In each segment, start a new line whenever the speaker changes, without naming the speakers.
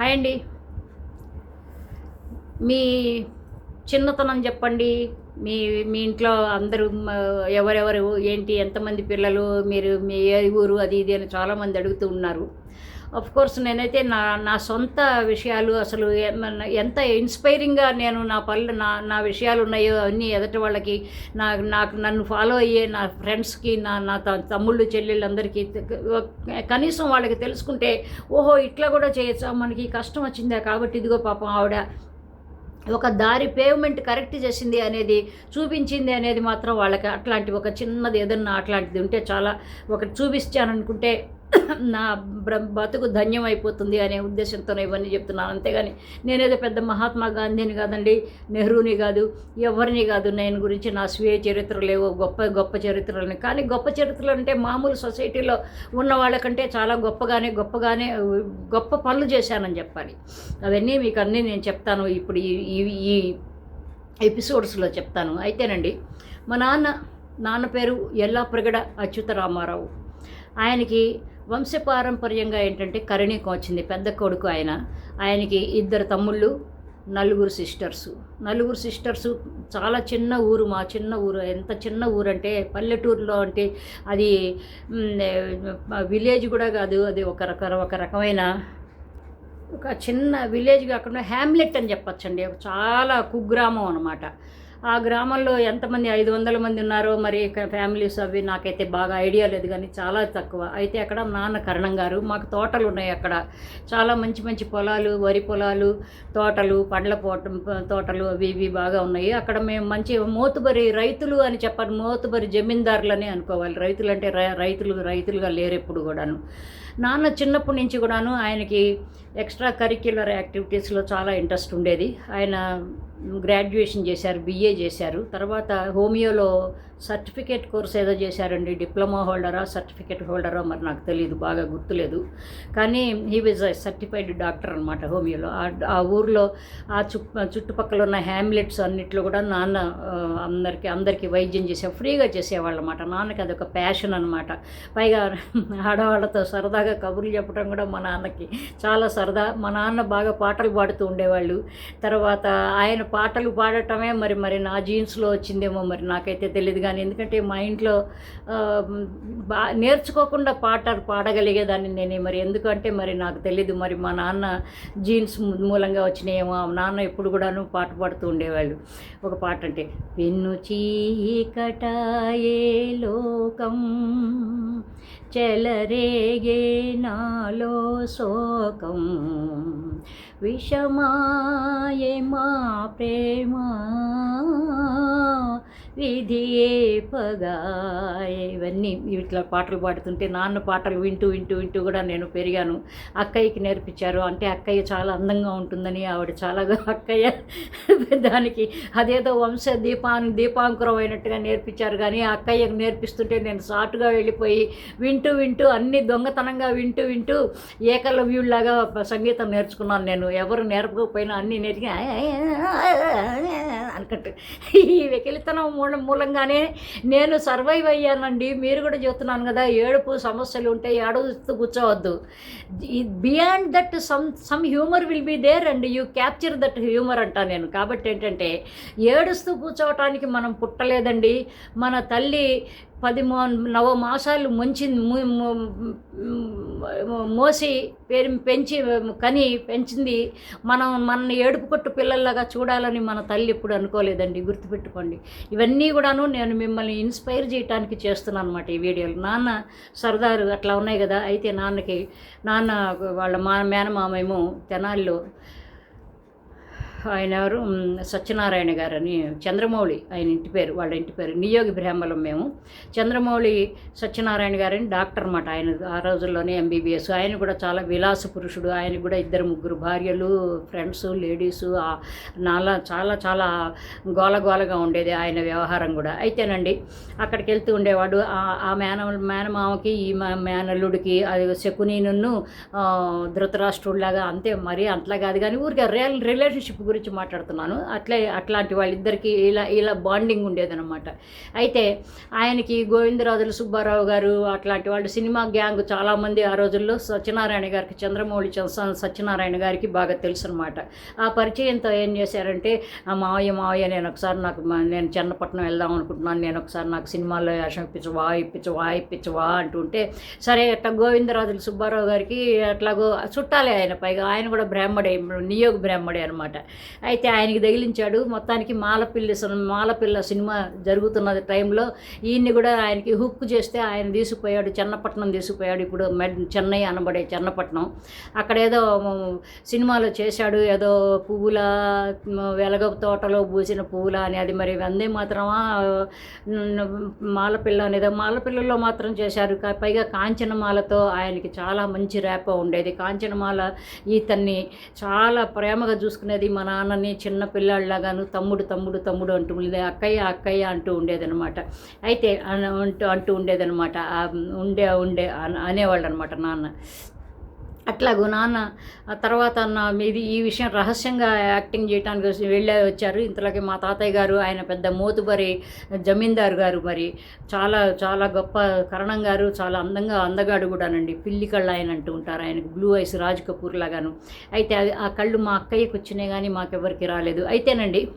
Hi అండి. మీ చిన్నతనం చెప్పండి. మీ మీ ఇంట్లో అందరూ ఎవరెవరు ఏంటి ఎంతమంది పిల్లలు మీరు మీ ఏ ఊరు అది ఇది అని చాలామంది అడుగుతూ ఉన్నారు. కోర్స్ నేనైతే నా నా సొంత విషయాలు అసలు ఎంత ఇన్స్పైరింగ్గా నేను నా పనులు నా నా విషయాలు ఉన్నాయో అన్నీ ఎదటి వాళ్ళకి నా నాకు నన్ను ఫాలో అయ్యే నా ఫ్రెండ్స్కి నా నా తమ్ముళ్ళు చెల్లెళ్ళందరికీ కనీసం వాళ్ళకి తెలుసుకుంటే ఓహో ఇట్లా కూడా చేయొచ్చా? మనకి కష్టం వచ్చిందా? కాబట్టి ఇదిగో పాపం ఆవిడ ఒక దారి పేమెంట్ కరెక్ట్ చేసింది అనేది చూపించింది అనేది మాత్రం వాళ్ళకి అట్లాంటి ఒక చిన్నది ఏదన్నా అట్లాంటిది ఉంటే చాలా ఒకటి చూపించాననుకుంటే నా బతుకు ధన్యం అయిపోతుంది అనే ఉద్దేశంతోనే ఇవన్నీ చెప్తున్నాను. అంతేగాని నేనేదో పెద్ద మహాత్మా గాంధీని కాదండి నెహ్రూని కాదు ఎవరిని కాదు నేను గురించి నా స్వీయ చరిత్రలు లేవో గొప్ప గొప్ప చరిత్రలని. కానీ గొప్ప చరిత్రలు అంటే మామూలు సొసైటీలో ఉన్న వాళ్ళకంటే చాలా గొప్పగానే గొప్పగానే గొప్ప పనులు చేశానని చెప్పాలి. అవన్నీ మీకు అన్నీ నేను చెప్తాను ఇప్పుడు ఈ ఈ- ఎపిసోడ్స్లో చెప్తాను. అయితేనండి మా నాన్న నాన్న పేరు ఎల్లా ప్రగడ అచ్యుత రామారావు ఆయనకి వంశపారంపర్యంగా ఏంటంటే కరణీకం వచ్చింది పెద్ద కొడుకు ఆయన. ఆయనకి ఇద్దరు తమ్ముళ్ళు నలుగురు సిస్టర్స్. నలుగురు సిస్టర్స్ చాలా చిన్న ఊరు మా చిన్న ఊరు. ఎంత చిన్న ఊరు అంటే పల్లెటూరులో అంటే అది విలేజ్ కూడా కాదు అది ఒక రక ఒక రకమైన ఒక చిన్న విలేజ్ కాకుండా హ్యామ్లెట్ అని చెప్పచ్చండి. చాలా కుగ్రామం అనమాట ఆ గ్రామంలో ఎంతమంది ఐదు వందల మంది ఉన్నారో మరి ఫ్యామిలీస్ అవి నాకైతే బాగా ఐడియా లేదు కానీ చాలా తక్కువ. అయితే అక్కడ నాన్న కరణం గారు మాకు తోటలు ఉన్నాయి అక్కడ. చాలా మంచి మంచి పొలాలు వరి పొలాలు తోటలు పండ్ల పోట తోటలు అవి ఇవి బాగా ఉన్నాయి. అక్కడ మేము మంచి మోతుబరి రైతులు అని చెప్పాలి మోతుబరి జమీందారులనే అనుకోవాలి. రైతులు అంటే రై- రైతులు రైతులుగా లేరు ఎప్పుడు కూడాను. నాన్న చిన్నప్పటి నుంచి కూడాను ఆయనకి ఎక్స్ట్రా కరిక్యులర్ యాక్టివిటీస్లో చాలా ఇంట్రెస్ట్ ఉండేది. ఆయన గ్రాడ్యుయేషన్ చేశారు బిఏ చేశారు. తర్వాత హోమియోలో సర్టిఫికేట్ కోర్స్ ఏదో చేశారండి డిప్లొమా హోల్డరా సర్టిఫికేట్ హోల్డరా మరి నాకు తెలియదు బాగా గుర్తులేదు. కానీ హీ వాజ్ సర్టిఫైడ్ డాక్టర్ అనమాట హోమియోలో. ఆ ఊర్లో ఆ చు చుట్టుపక్కల ఉన్న హ్యామ్లెట్స్ అన్నిట్లో కూడా నాన్న అందరికీ అందరికీ వైద్యం చేసే ఫ్రీగా చేసేవాళ్ళు అనమాట నాన్నకి అదొక ప్యాషన్ అనమాట పైగా ఆడవాళ్ళతో సరదాగా కబుర్లు చెప్పడం కూడా మా నాన్నకి చాలా సరదా. మా నాన్న బాగా పాటలు పాడుతూ ఉండేవాళ్ళు. తర్వాత ఆయన పాటలు పాడటమే మరి మరి నా జీన్స్లో వచ్చిందేమో మరి నాకైతే తెలియదు కానీ ఎందుకంటే మా ఇంట్లో బా నేర్చుకోకుండా పాట పాడగలిగేదాన్ని నేను మరి. ఎందుకంటే మరి నాకు తెలియదు మరి మా నాన్న జీన్స్ మూలంగా వచ్చినాయేమో నాన్న ఎప్పుడు కూడాను పాట పాడుతూ ఉండేవాళ్ళు. ఒక పాట అంటే పెన్ను చీకటాయే లోకం చెలరేగే నాలో శోకం. విషమాయే మా ప్రేమ. విధియే పగా ఇవన్నీ ఇట్లా పాటలు పాడుతుంటే నాన్న పాటలు వింటూ వింటూ వింటూ కూడా నేను పెరిగాను అక్కయ్యకి నేర్పించారు అంటే అక్కయ్య చాలా అందంగా ఉంటుందని ఆవిడ చాలా అక్కయ్య దానికి అదేదో వంశ దీపాన్ దీపాంకురం అయినట్టుగా నేర్పించారు కానీ అక్కయ్యకు నేర్పిస్తుంటే నేను సాటుగా వెళ్ళిపోయి వింటూ వింటూ అన్ని దొంగతనంగా వింటూ వింటూ ఏకలవ్యుల్లాగా సంగీతం నేర్చుకున్నాను నేను ఎవరు నేర్పకపోయినా అన్నీ నేర్చుకుని అనుకుంటూ ఈ వెకిలితనం మూలంగానే నేను సర్వైవ్ అయ్యానండి. మీరు కూడా చెప్తున్నాను కదా ఏడుపు సమస్యలు ఉంటే ఏడుస్తూ కూర్చోవద్దు. Beyond that some some humour will be there and you capture that humour అంటా నేను. కాబట్టి ఏంటంటే ఏడుస్తూ కూర్చోవటానికి మనం పుట్టలేదండి. మన తల్లి పది మో నవ మాసాలు ముంచి మోసి పేరు పెంచి కని పెంచింది. మనం మన ఏడుపు కొట్టు పిల్లల్లాగా చూడాలని మన తల్లి ఎప్పుడు అనుకోలేదండి గుర్తుపెట్టుకోండి. ఇవన్నీ కూడాను నేను మిమ్మల్ని ఇన్స్పైర్ చేయడానికి చేస్తున్నాను అనమాట ఈ వీడియోలు. నాన్న సరదారు అట్లా ఉన్నాయి కదా అయితే నాన్నకి నాన్న వాళ్ళ మా మేనమామేమో తెనాలిలో ఆయన ఎవరు? సత్యనారాయణ గారు అని చంద్రమౌళి ఆయన ఇంటి పేరు వాళ్ళ ఇంటి పేరు నియోగి బ్రాహ్మలం మేము. చంద్రమౌళి సత్యనారాయణ గారని డాక్టర్ అన్నమాట ఆయన. ఆ రోజుల్లోనే ఎంబీబీఎస్ ఆయన కూడా చాలా విలాస పురుషుడు. ఆయన కూడా ఇద్దరు ముగ్గురు భార్యలు ఫ్రెండ్స్ లేడీసు నాలా చాలా చాలా గోలగోలగా ఉండేది ఆయన వ్యవహారం కూడా. అయితేనండి అక్కడికి వెళ్తూ ఉండేవాడు. ఆ- మేన మేనమామకి ఈ మా- మేనల్లుడికి అది శకునీను ధృతరాష్ట్రుడిలాగా అంతే మరీ అంతలా కాదు కానీ ఊరికే రియల్ రిలేషన్షిప్ గురించి మాట్లాడుతున్నాను. అట్లే అట్లాంటి వాళ్ళిద్దరికీ ఇలా ఇలా బాండింగ్ ఉండేదనమాట అయితే ఆయనకి గోవిందరాజులు సుబ్బారావు గారు అట్లాంటి వాళ్ళు సినిమా గ్యాంగ్ చాలామంది ఆ రోజుల్లో సత్యనారాయణ గారికి చంద్రమౌళి సత్యనారాయణ గారికి బాగా తెలుసు అనమాట ఆ పరిచయంతో ఏం చేశారంటే ఆ మావయ్య మావయ్య నేను ఒకసారి నాకు నేను చెన్నపట్నం వెళ్దాం అనుకుంటున్నాను. నేను ఒకసారి నాకు సినిమాల్లో వేషం ఇప్పించవా ఇప్పించవా ఇప్పించవా అంటుంటే సరే అట్లా గోవిందరాజులు సుబ్బారావు గారికి అట్లాగో చుట్టాలే ఆయన పైగా. ఆయన కూడా బ్రాహ్మడే నియోగ బ్రాహ్మడే అనమాట అయితే ఆయనకి తగిలించాడు. మొత్తానికి మాలపిల్లి మాలపిల్ల సినిమా జరుగుతున్న టైంలో. ఈయన్ని కూడా ఆయనకి హుక్ చేస్తే ఆయన తీసుకుపోయాడు. చెన్నపట్నం తీసుకుపోయాడు. ఇప్పుడు మెడ్ చెన్నై అనబడే చెన్నపట్నం. అక్కడ ఏదో సినిమాలో చేశాడు. ఏదో పువ్వుల వెలగ తోటలో పూసిన పువ్వుల అని. అది మరి అందే మాత్రమా? మాలపిల్ల అనేది మాలపిల్లలో మాత్రం చేశారు. పైగా కాంచనమాలతో ఆయనకి చాలా మంచి ర్యాప్ ఉండేది. కాంచనమాల ఈతన్ని చాలా ప్రేమగా చూసుకునేది మన నాన్నని చిన్న పిల్లాడిలాగాను తమ్ముడు తమ్ముడు తమ్ముడు అంటూ ఉండేది అక్కయ్య అక్కయ్య అంటూ ఉండేదనమాట అయితే అంటూ అంటూ ఉండేదనమాట ఉండే ఉండే అనేవాళ్ళు అనమాట నాన్న. అట్లాగూ నాన్న ఆ తర్వాత నా ఇది ఈ విషయం రహస్యంగా యాక్టింగ్ చేయడానికి వచ్చి- వెళ్ళే వచ్చారు. ఇంతలోకి మా తాతయ్య గారు ఆయన పెద్ద మోతుబరి జమీందారు గారు మరి. చాలా చాలా గొప్ప కరణం గారు చాలా అందంగా అందగాడు కూడానండి. పిల్లి కళ్ళు ఆయన అంటూ ఉంటారు. ఆయనకు బ్లూ ఐస్ రాజ్ కపూర్ లాగాను. అయితే అది ఆ కళ్ళు మా అక్కయ్యకి వచ్చినాయి కానీ మాకెవరికి రాలేదు. అయితేనండి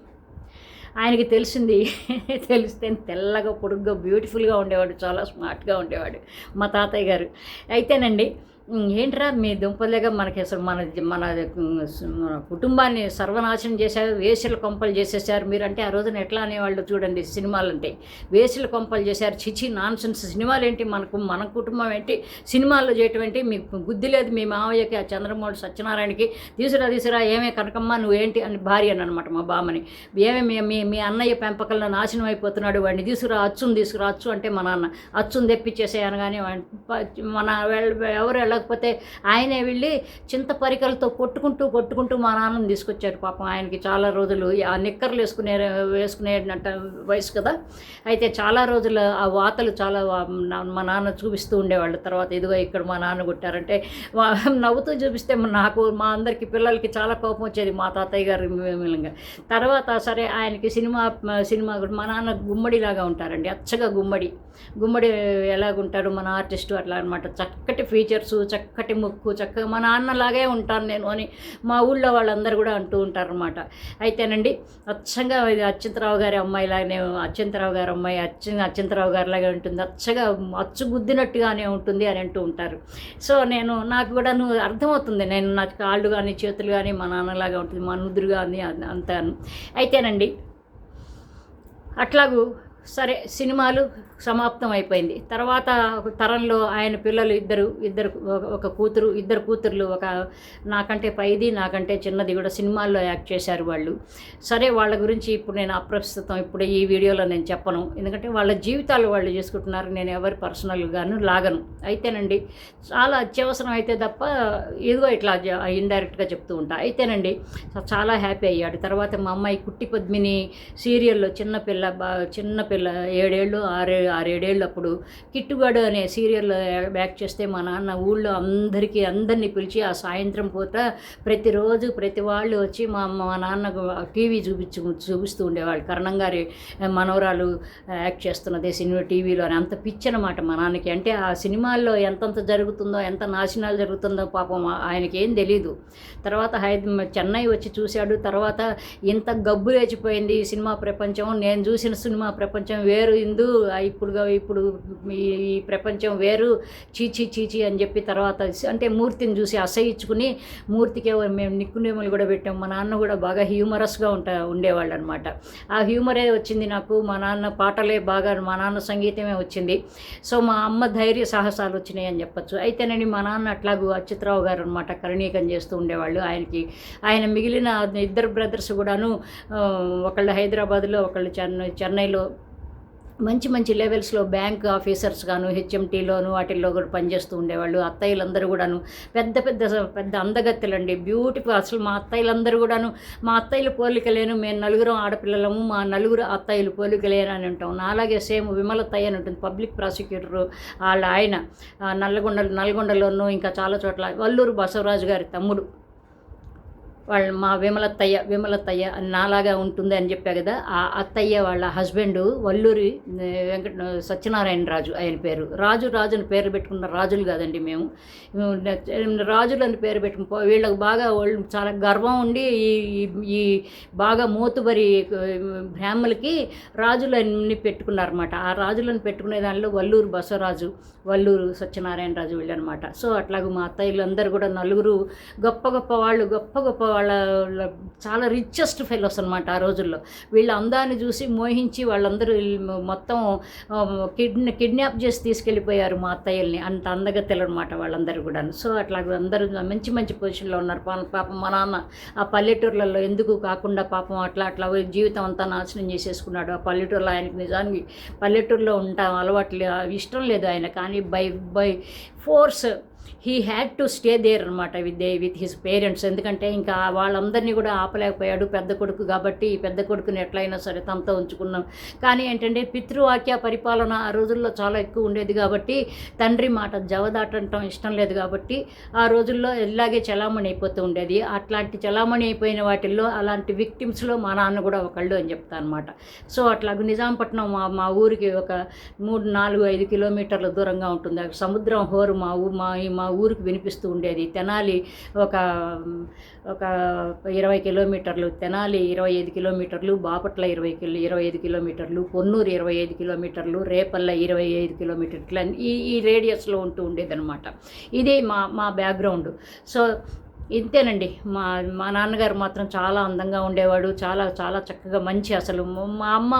ఆయనకి తెలిసింది తెలిస్తే తెల్లగా పొడుగ్గా బ్యూటిఫుల్గా ఉండేవాడు. చాలా స్మార్ట్గా ఉండేవాడు మా తాతయ్య గారు. అయితేనండి ఏంట్రా మీ దుంపలేగా మనకి అసలు మన మన కుటుంబాన్ని సర్వనాశనం చేశారు వేసుల కొంపలు చేసేసారు మీరంటే ఆ రోజున ఎట్లా అనేవాళ్ళు చూడండి సినిమాలు అంటే వేసుల కొంపలు చేశారు. చిచి నాన్ సెన్స్ సినిమాలు ఏంటి మనకు మన కుటుంబం ఏంటి? సినిమాల్లో చేయటం ఏంటి? మీకు బుద్ధి లేదు. మీ మావయ్యకి ఆ చంద్రమౌళి సత్యనారాయణకి తీసురా తీసురా ఏమే కనకమ్మ నువ్వేంటి? అని భార్య అనమాట మా బామ్మని. ఏమే మీ మీ మీ అన్నయ్య పెంపకంలో నాశనం అయిపోతున్నాడు. వాడిని తీసుకురా అచ్చుని తీసుకురా అచ్చు అంటే మా నాన్న. అచ్చుని తెప్పించేసేయను కానీ మన ఎవరు ఎలా లేకపోతే ఆయనే వెళ్ళి చింత పరికలతో కొట్టుకుంటూ కొట్టుకుంటూ మా నాన్నని తీసుకొచ్చారు పాపం ఆయనకి చాలా రోజులు ఆ నిక్కర్లు వేసుకునే వేసుకునేట వయసు కదా. అయితే చాలా రోజులు ఆ వాతలు చాలా మా నాన్న చూపిస్తూ ఉండేవాళ్ళు. తర్వాత ఇదిగో ఇక్కడ మా నాన్న కొట్టారంటే నవ్వుతూ చూపిస్తే నాకు మా అందరికి పిల్లలకి చాలా కోపం వచ్చేది మా తాతయ్య గారు మూలంగా తర్వాత సరే ఆయనకి సినిమా సినిమా కూడా మా నాన్న గుమ్మడిలాగా ఉంటారండి. అచ్చగా గుమ్మడి. గుమ్మడి ఎలాగుంటారు మన ఆర్టిస్టు అట్లా అనమాట చక్కటి ఫీచర్స్ చక్కటి ముక్కు చక్కగా మా నాన్నలాగే ఉంటాను నేను అని మా ఊళ్ళో వాళ్ళందరూ కూడా అంటూ ఉంటారనమాట అయితేనండి అచ్చంగా ఇది అచ్యంతరావు గారి అమ్మాయిలాగానే అచ్యంతరావు గారి అమ్మాయి అచ్చ అచ్యంతరావు గారిలాగే ఉంటుంది. అచ్చగా అచ్చు గుద్దినట్టుగానే ఉంటుంది అని అంటూ ఉంటారు. సో నేను నాకు కూడా నువ్వు అర్థమవుతుంది. నేను నా కాళ్ళు కానీ చేతులు కానీ మా నాన్నలాగా ఉంటుంది మా నుదురు కానీ అంతాను. అయితేనండి అట్లాగూ సరే సినిమాలు సమాప్తం అయిపోయింది తర్వాత ఒక తరంలో ఆయన పిల్లలు ఇద్దరు ఇద్దరు ఒక- కూతురు ఇద్దరు కూతుర్లు ఒక నాకంటే పైది నాకంటే చిన్నది కూడా సినిమాల్లో యాక్ట్ చేశారు వాళ్ళు. సరే వాళ్ళ గురించి ఇప్పుడు నేను అప్రస్తుతం ఇప్పుడు ఈ వీడియోలో నేను చెప్పను. ఎందుకంటే వాళ్ళ జీవితాలు వాళ్ళు చేసుకుంటున్నారు నేను ఎవరి పర్సనల్గాను లాగను. అయితేనండి చాలా అత్యవసరం అయితే తప్ప ఏదో ఇట్లా ఇండైరెక్ట్గా చెప్తూ ఉంటా. అయితేనండి చాలా హ్యాపీ అయ్యాడు. తర్వాత మా అమ్మాయి కుట్టి పద్మిని సీరియల్లో చిన్నపిల్ల బా చిన్న చిన్నపిల్ల ఏడేళ్ళు ఆరే ఆరేడేళ్ళు అప్పుడు కిట్టుగాడు అనే సీరియల్ యాక్ట్ చేస్తే మా నాన్న ఊళ్ళో అందరికీ అందరినీ పిలిచి ఆ సాయంత్రం పూట ప్రతిరోజు ప్రతి వాళ్ళు వచ్చి మా మా నాన్నకు టీవీ చూపించు చూపిస్తూ ఉండేవాళ్ళు. కరణం గారి మనవరాలు యాక్ట్ చేస్తున్నది సినిమా టీవీలో అని. అంత పిచ్చి అనమాట మా నాన్నకి. అంటే ఆ సినిమాల్లో ఎంతంత జరుగుతుందో ఎంత నాశనాలు జరుగుతుందో పాపం ఆయనకి ఏం తెలియదు తర్వాత హైదరాబాద్ చెన్నై వచ్చి చూశాడు. తర్వాత ఇంత గబ్బు లేచిపోయింది ఈ సినిమా ప్రపంచం. నేను చూసిన సినిమా ప్రపంచం వేరు ఇందు ఇప్పుడు ఇప్పుడు ఈ ఈ ప్రపంచం వేరు చీచి చీచి అని చెప్పి తర్వాత అంటే మూర్తిని చూసి అసహించుకుని మూర్తికి మేము నిక్కునేములు కూడా పెట్టాం. మా నాన్న కూడా బాగా హ్యూమరస్గా ఉంటా ఉండేవాళ్ళు అనమాట ఆ హ్యూమరే వచ్చింది నాకు మా నాన్న పాటలే బాగా మా నాన్న సంగీతమే వచ్చింది. సో మా అమ్మ ధైర్య సాహసాలు వచ్చినాయి అని చెప్పొచ్చు. అయితేనండి మా నాన్న అట్లాగూ అచ్యుతరావు గారు అనమాట కరణీకం చేస్తూ ఉండేవాళ్ళు. ఆయనకి ఆయన మిగిలిన ఇద్దరు బ్రదర్స్ కూడాను ఒకళ్ళు హైదరాబాద్లో ఒకళ్ళు చెన్నై చెన్నైలో మంచి మంచి లెవెల్స్లో బ్యాంక్ ఆఫీసర్స్ గాను హెచ్ఎంటీలోను వాటిల్లో కూడా పనిచేస్తూ ఉండేవాళ్ళు. అత్తయ్యలందరూ కూడాను పెద్ద పెద్ద పెద్ద అందగత్తెలండి. బ్యూటిఫుల్ అసలు మా అత్తయ్యలందరూ కూడాను మా అత్తయ్యలు పోలికలేను మేము నలుగురం ఆడపిల్లలము మా నలుగురు అత్తయ్యలు పోలికలేను అని ఉంటాం నాలాగే సేమ్ విమలత్తయ్య అని ఉంటుంది పబ్లిక్ ప్రాసిక్యూటర్ వాళ్ళ ఆయన. నల్లగొండ నల్గొండలోను ఇంకా చాలా చోట్ల వల్లూరు బసవరాజు గారి తమ్ముడు. వాళ్ళ మా విమలత్తయ్య విమలత్తయ్య నాలాగా ఉంటుంది అని చెప్పా కదా ఆ అత్తయ్య వాళ్ళ హస్బెండ్ వల్లూరి వెంకట సత్యనారాయణ రాజు ఆయన పేరు. రాజు రాజు అని పేరు పెట్టుకున్న రాజులు కాదండి మేము. రాజులు అని పేరు పెట్టుకుని వీళ్ళకి బాగా వాళ్ళు చాలా గర్వం ఉండి ఈ ఈ- బాగా మూతుబరి బ్రాహ్మలకి రాజులన్నీ పెట్టుకున్నారన్నమాట. ఆ రాజులను పెట్టుకునే దానిలో వల్లూరు బసవరాజు వల్లూరు సత్యనారాయణ రాజు వీళ్ళనమాట సో అట్లాగే మా అత్తయ్యలు అందరూ కూడా నలుగురు గొప్ప గొప్ప వాళ్ళు గొప్ప గొప్ప వాళ్ళ చాలా రిచెస్ట్ ఫెలోస్ అనమాట ఆ రోజుల్లో. వీళ్ళ అందాన్ని చూసి మోహించి వాళ్ళందరూ మొత్తం కిడ్నీ కిడ్నాప్ చేసి తీసుకెళ్ళిపోయారు మా అత్తయ్యల్ని. అంత అందగత్తెలు అనమాట వాళ్ళందరూ కూడా సో అట్లా అందరూ మంచి మంచి పొజిషన్లో ఉన్నారు. పాపం మా నాన్న ఆ పల్లెటూర్లలో ఎందుకు కాకుండా పాపం అట్లా అట్లా జీవితం అంతా నాశనం చేసేసుకున్నాడు. ఆ పల్లెటూరులో ఆయనకి నిజానికి పల్లెటూరులో ఉంటాం అలవాటు ఇష్టం లేదు ఆయన కానీ by by force he had to stay there అనమాట with they with his parents. ఎందుకంటే ఇంకా వాళ్ళందరినీ కూడా ఆపలేకపోయాడు పెద్ద కొడుకు కాబట్టి ఈ పెద్ద కొడుకుని ఎట్లయినా సరే తమతో ఉంచుకున్నాం. కానీ ఏంటంటే పితృవాక్య పరిపాలన ఆ రోజుల్లో చాలా ఎక్కువ ఉండేది కాబట్టి తండ్రి మాట జవదాటంటం ఇష్టం లేదు కాబట్టి ఆ రోజుల్లో ఇలాగే చలామణి అయిపోతూ ఉండేది. అట్లాంటి చలామణి అయిపోయిన వాటిల్లో అలాంటి విక్టిమ్స్లో మా నాన్న కూడా ఒకళ్ళు అని చెప్తా అనమాట సో అట్లాగ నిజాంపట్నం మా మా ఊరికి ఒక మూడు నాలుగు ఐదు కిలోమీటర్ల దూరంగా ఉంటుంది. సముద్రం హోరు మా ఊ మా మా ఊరికి వినిపిస్తూ ఉండేది. తెనాలి ఒక ఒక ఇరవై కిలోమీటర్లు తెనాలి ఇరవై ఐదు కిలోమీటర్లు బాపట్ల ఇరవై కిలో ఇరవై ఐదు కిలోమీటర్లు పొన్నూరు ఇరవై ఐదు కిలోమీటర్లు రేపల్ల ఇరవై ఐదు కిలోమీటర్లు ఈ ఈ రేడియస్లో ఉంటూ ఉండేదన్నమాట. ఇదే మా మా బ్యాక్గ్రౌండ్. సో ఇంతేనండి. మా మా నాన్నగారు మాత్రం చాలా అందంగా ఉండేవాడు చాలా చాలా చక్కగా మంచి అసలు. మా అమ్మ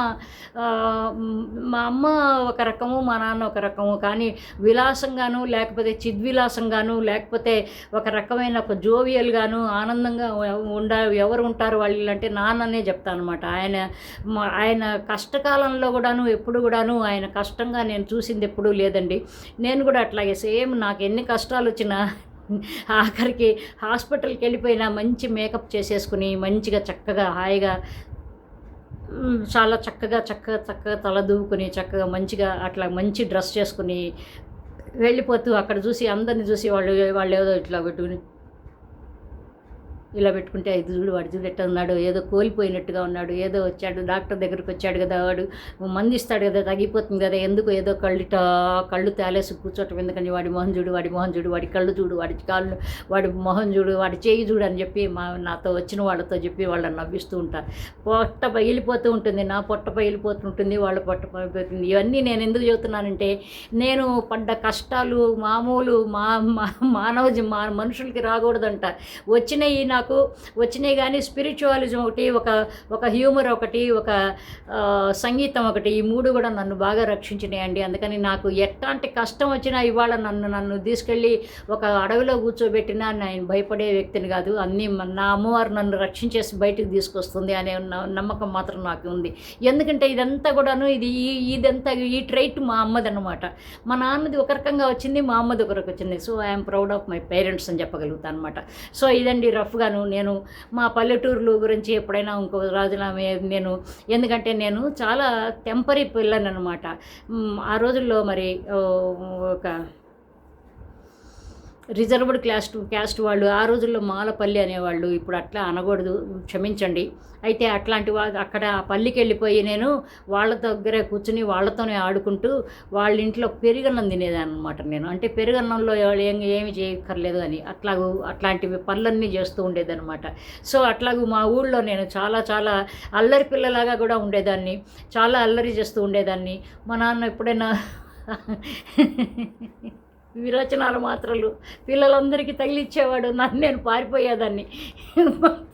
మా అమ్మ ఒక రకము మా నాన్న ఒక రకము. కానీ విలాసంగాను లేకపోతే చిద్విలాసంగాను లేకపోతే ఒక రకమైన ఒక జోవియల్గాను ఆనందంగా ఉండ ఎవరు ఉంటారు వాళ్ళు అంటే నాన్ననే చెప్తాను అనమాట ఆయన ఆయన కష్టకాలంలో కూడాను ఎప్పుడు కూడాను ఆయన కష్టంగా నేను చూసింది ఎప్పుడూ లేదండి. నేను కూడా అట్లాగే సేమ్ నాకు ఎన్ని కష్టాలు వచ్చినా ఆఖరికి హాస్పిటల్కి వెళ్ళిపోయినా మంచి మేకప్ చేసేసుకుని మంచిగా చక్కగా హాయిగా చాలా చక్కగా చక్కగా చక్కగా తల దూకుని చక్కగా మంచిగా అట్లా మంచి డ్రెస్ చేసుకుని వెళ్ళిపోతూ అక్కడ చూసి అందరిని చూసి వాళ్ళు వాళ్ళు ఏదో ఇట్లా పెట్టుకుని ఇలా పెట్టుకుంటే ఐదు చూడు వాడు చూడు ఎట్లా ఉన్నాడు ఏదో కోల్పోయినట్టుగా ఉన్నాడు ఏదో వచ్చాడు డాక్టర్ దగ్గరికి వచ్చాడు కదా వాడు మంది ఇస్తాడు కదా తగ్గిపోతుంది కదా ఎందుకు ఏదో కళ్ళుట కళ్ళు తేలేసి కూర్చోటం ఎందుకని వాడి మొహం చూడు వాడి మొహం చూడు వాడి కళ్ళు చూడు వాడి కాళ్ళు వాడి మొహం చూడు వాడి చేయి చూడు అని చెప్పి మా నాతో వచ్చిన వాళ్ళతో చెప్పి వాళ్ళని నవ్విస్తూ ఉంటారు పొట్ట పగిలిపోతూ ఉంటుంది నా పొట్ట పగిలిపోతుంటుంది వాళ్ళ పొట్ట పగిలిపోతుంది. ఇవన్నీ నేను ఎందుకు చెబుతున్నానంటే నేను పడ్డ కష్టాలు మామూలు మా మా- మానవ మా మనుషులకి రాకూడదంట. వచ్చినవి నా నాకు వచ్చినాయి కానీ స్పిరిచువాలిజం ఒకటి ఒక ఒక హ్యూమర్ ఒకటి ఒక సంగీతం ఒకటి ఈ మూడు కూడా నన్ను బాగా రక్షించినాయండి. అందుకని నాకు ఎట్లాంటి కష్టం వచ్చినా ఇవాళ నన్ను నన్ను తీసుకెళ్ళి ఒక అడవిలో కూర్చోబెట్టినా నేను భయపడే వ్యక్తిని కాదు. అన్నీ నా అమ్మవారు నన్ను రక్షించేసి బయటకు తీసుకొస్తుంది అనే నమ్మకం మాత్రం నాకు ఉంది. ఎందుకంటే ఇదంతా కూడాను ఇది ఈ ఇదంతా ఈ ట్రైట్ మా అమ్మదన్నమాట. మా నాన్నది ఒక రకంగా వచ్చింది మా అమ్మది ఒక రకంగా వచ్చింది. So I'm proud of my parents అని చెప్పగలుగుతాను అనమాట సో ఇదండి చెప్తాను. నేను మా పల్లెటూరులు గురించి ఎప్పుడైనా ఇంకో రాజునామే నేను ఎందుకంటే నేను చాలా టెంపరీ పిల్లని అనమాట ఆ రోజుల్లో మరి ఒక రిజర్వ్డ్ క్యాస్ట్ క్యాస్ట్ వాళ్ళు ఆ రోజుల్లో మాలపల్లి అనేవాళ్ళు ఇప్పుడు అట్లా అనకూడదు క్షమించండి. అయితే అట్లాంటి వాళ్ళు అక్కడ ఆ పల్లికి వెళ్ళిపోయి నేను వాళ్ళ దగ్గరే కూర్చుని వాళ్ళతోనే ఆడుకుంటూ వాళ్ళ ఇంట్లో పెరుగన్నం తినేదాన్ని అనమాట నేను. అంటే పెరుగన్నంలో ఏం ఏమి చేయక్కర్లేదు అని అట్లాగూ అట్లాంటివి పనులన్నీ చేస్తూ ఉండేదన్నమాట. సో అట్లాగూ మా ఊళ్ళో నేను చాలా చాలా అల్లరి పిల్లలాగా కూడా ఉండేదాన్ని. చాలా అల్లరి చేస్తూ ఉండేదాన్ని. మా నాన్న ఎప్పుడైనా విరోచనాల మాత్రలు. పిల్లలందరికీ తగిలిచ్చేవాడు నన్ను నేను పారిపోయేదాన్ని.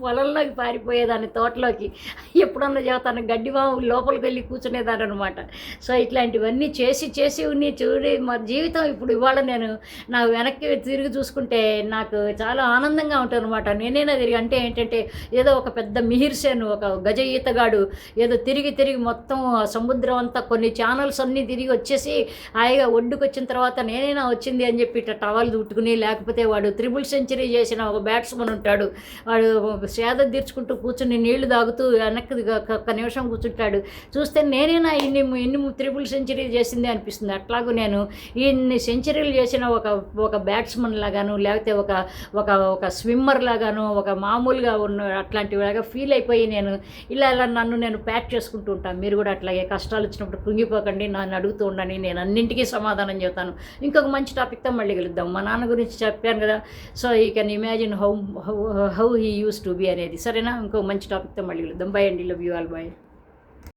పొలంలోకి పారిపోయేదాన్ని తోటలోకి. ఎప్పుడన్నా చేస్తాను గడ్డి బావు లోపలికి వెళ్ళి కూర్చునేదాన్ని అనమాట సో ఇట్లాంటివన్నీ చేసి చేసి ఉన్ని చూడి మా జీవితం ఇప్పుడు ఇవాళ నేను నా వెనక్కి తిరిగి చూసుకుంటే నాకు చాలా ఆనందంగా ఉంటుంది అనమాట నేనైనా తిరిగి అంటే ఏంటంటే ఏదో ఒక పెద్ద మిహిర్సేను ఒక గజ ఈతగాడు ఏదో తిరిగి తిరిగి మొత్తం సముద్రం అంతా కొన్ని ఛానల్స్ అన్నీ తిరిగి వచ్చేసి హాయిగా ఒడ్డుకు వచ్చిన తర్వాత నేనైనా వచ్చి వచ్చింది అని చెప్పి ఇట్లా టవల్ దుట్టుకుని లేకపోతే వాడు త్రిబుల్ సెంచరీ చేసిన ఒక బ్యాట్స్మెన్ ఉంటాడు. వాడు సేద తీర్చుకుంటూ కూర్చుని నీళ్ళు తాగుతూ వెనక్కి ఒక్క- నిమిషం కూర్చుంటాడు. చూస్తే నేనేనా ఇన్ని ఇన్ని త్రిబుల్ సెంచరీ చేసింది అనిపిస్తుంది. అట్లాగూ నేను ఇన్ని సెంచరీలు చేసిన ఒక ఒక బ్యాట్స్మెన్ లాగాను లేకపోతే ఒక ఒక ఒక స్విమ్మర్ లాగాను ఒక మామూలుగా ఉన్న అట్లాంటిలాగా ఫీల్ అయిపోయి నేను ఇలా ఇలా నన్ను నేను ప్యాక్ చేసుకుంటూ ఉంటాను. మీరు కూడా అట్లాగే కష్టాలు వచ్చినప్పుడు కృంగిపోకండి నన్ను అడుగుతూ ఉండని నేను అన్నింటికీ సమాధానం చెబుతాను. ఇంకొక మంచి టాపిక్తో మళ్ళీ కలుద్దాం. మా నాన్న గురించి చెప్పాను కదా. So you can imagine how how how he use to be అనేది. సరేనా? ఇంకో మంచి టాపిక్తో మళ్ళీ కలుద్దాం. బై అండి. Love you all bye